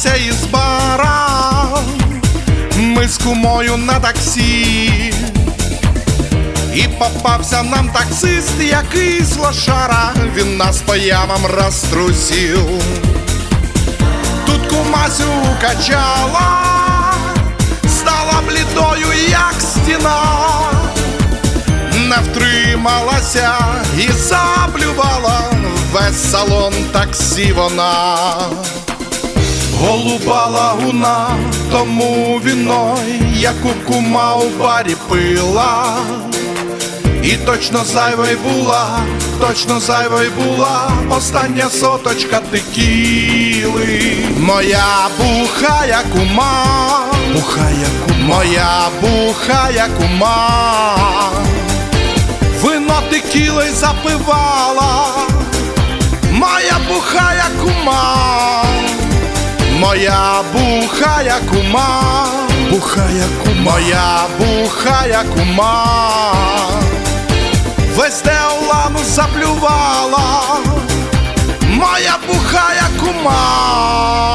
піднявся із бара. Ми з кумою на таксі. І попався нам таксист, якийсь лошара, він нас по ямам розтрусив. Тут кумасю качала, стала блідою, як стіна, не втрималася і заблювала весь салон таксі вона. Голуба лагуна, тому віною, яку кума у барі пила. І точно зайвой була, точно зайвой була остання соточка текіли. Моя бухая кума, бухая кума, моя бухая кума, вино текілой запивала, моя бухая кума, моя бухая кума, бухая кума, моя бухая кума. Весь деолану заплювала, моя бухая кума,